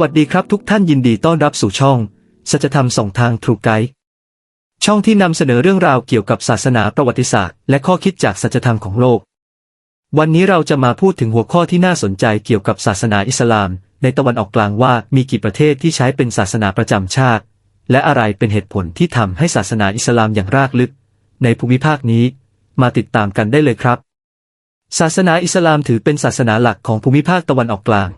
วัสดีครับทุกท่านยินดีต้อนรับสู่ช่องสัจธรรมสองทางทรูไกด์ช่องที่นำเสนอเรื่องราวเกี่ยวกับศาสนาประวัติศาสตร์ และข้อคิดจากสัจธรรมของโลก วันนี้เราจะมาพูดถึงหัวข้อที่น่าสนใจเกี่ยวกับศาสนาอิสลาม ในตะวันออกกลางว่ามีกี่ประเทศที่ใช้เป็นศาสนาประจำชาติ และอะไรเป็นเหตุผลที่ทำให้ศาสนาอิสลามอย่างรากลึก ในภูมิภาคนี้ มาติดตามกันได้เลยครับ ศาสนาอิสลามถือเป็นศาสนาหลักของภูมิภาคตะวันออกกลาง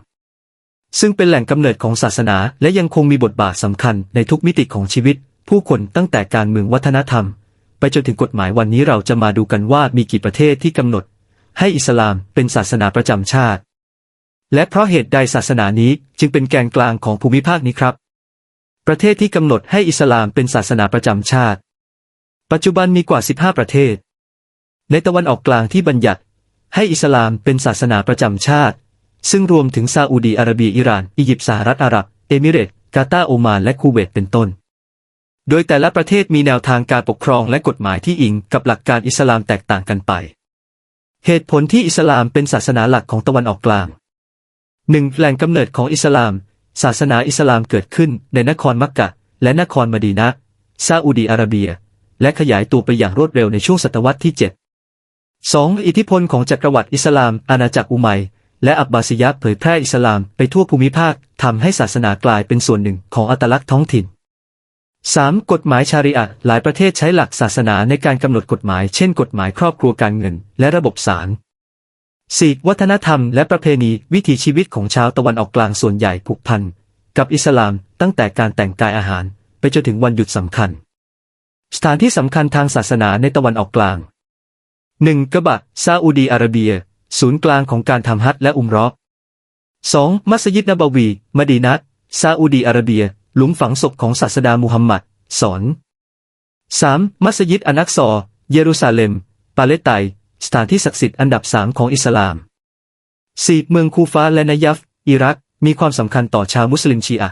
ซึ่งเป็นแหล่งกำเนิดของศาสนาและยังคงมีบทบาทสำคัญในทุกมิติของชีวิต ผู้คนตั้งแต่การเมืองวัฒนธรรม ไปจนถึงกฎหมายวันนี้เราจะมาดูกันว่ามีกี่ประเทศที่กำหนด ให้อิสลามเป็นศาสนาประจำชาติ และเพราะเหตุใดศาสนานี้จึงเป็นแกนกลางของภูมิภาคนี้ครับ ประเทศที่กำหนดให้อิสลามเป็นศาสนาประจำชาติ ปัจจุบันมีกว่า 15 ประเทศ ในตะวันออกกลางที่บัญญัติ ให้อิสลามเป็นศาสนาประจำชาติ ซึ่งรวมถึงซาอุดีอาระเบียอิหร่าน อียิปต์สหรัฐอาหรับ เอมิเรตกาตาร์โอมาน และคูเวตเป็นต้น โดยแต่ละประเทศมีแนวทางการปกครองและกฎหมายที่อิงกับหลักการอิสลามแตกต่างกันไป เหตุผลที่อิสลามเป็นศาสนาหลักของตะวันออกกลาง 1. แหล่งกำเนิดของอิสลาม ศาสนาอิสลามเกิดขึ้นในนครมักกะ และนครมดีนะซาอุดีอาระเบีย และขยายตัวไปอย่างรวดเร็วในช่วงศตวรรษที่ 7 2. อิทธิพลของจักรวรรดิอิสลาม อาณาจักรอุมัยย์ และอับบาซิยะห์เผยแพร่อิสลามไปทั่วภูมิภาคทำให้ศาสนากลายเป็นส่วนหนึ่งของอัตลักษณ์ท้องถิ่น 3. กฎหมายชาริอะห์หลายประเทศใช้หลักศาสนาในการกำหนดกฎหมาย เช่นกฎหมายครอบครัวการเงิน และระบบศาล 4. วัฒนธรรมและประเพณีวิถีชีวิตของชาวตะวันออกกลางส่วนใหญ่ผูกพัน กับอิสลามตั้งแต่การแต่งกายอาหาร ไปจนถึงวันหยุดสำคัญ สถานที่สำคัญทางศาสนาในตะวันออกกลาง 1. กะบะซาอุดีอาระเบีย ศูนย์กลางของการทำฮัจและอุมราะห์ 2. มัสยิดนบวี มดีนะห์ซาอุดีอาระเบีย หลุมฝังศพของศาสดามูฮัมหมัด สอน 3. มัสยิดอนักซอ เยรูซาเล็ม ปาเลสไตน์สถานที่ศักดิ์สิทธิ์อันดับสามของอิสลาม 4. เมืองคูฟาและนายัฟ อิรัก มีความสำคัญต่อชาวมุสลิมชีอะ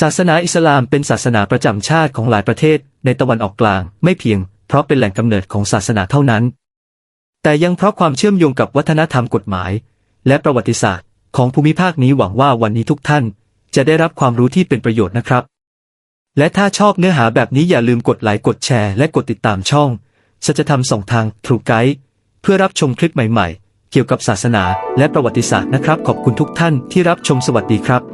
ศาสนาอิสลามเป็นศาสนาประจำชาติของหลายประเทศในตะวันออกกลาง ไม่เพียงเพราะเป็นแหล่งกำเนิดของศาสนาเท่านั้น แต่ยังเพราะความเชื่อมโยงกับวัฒนธรรมกฎหมาย และประวัติศาสตร์ของภูมิภาคนี้หวังว่าวันนี้ทุกท่าน จะได้รับความรู้ที่เป็นประโยชน์นะครับ และถ้าชอบเนื้อหาแบบนี้อย่าลืมกดไลค์กดแชร์และกดติดตามช่องสัจธรรมสองทางทรูไกด์เพื่อรับชมคลิปใหม่ๆ เกี่ยวกับศาสนาและประวัติศาสตร์นะครับ ขอบคุณทุกท่านที่รับชมสวัสดีครับ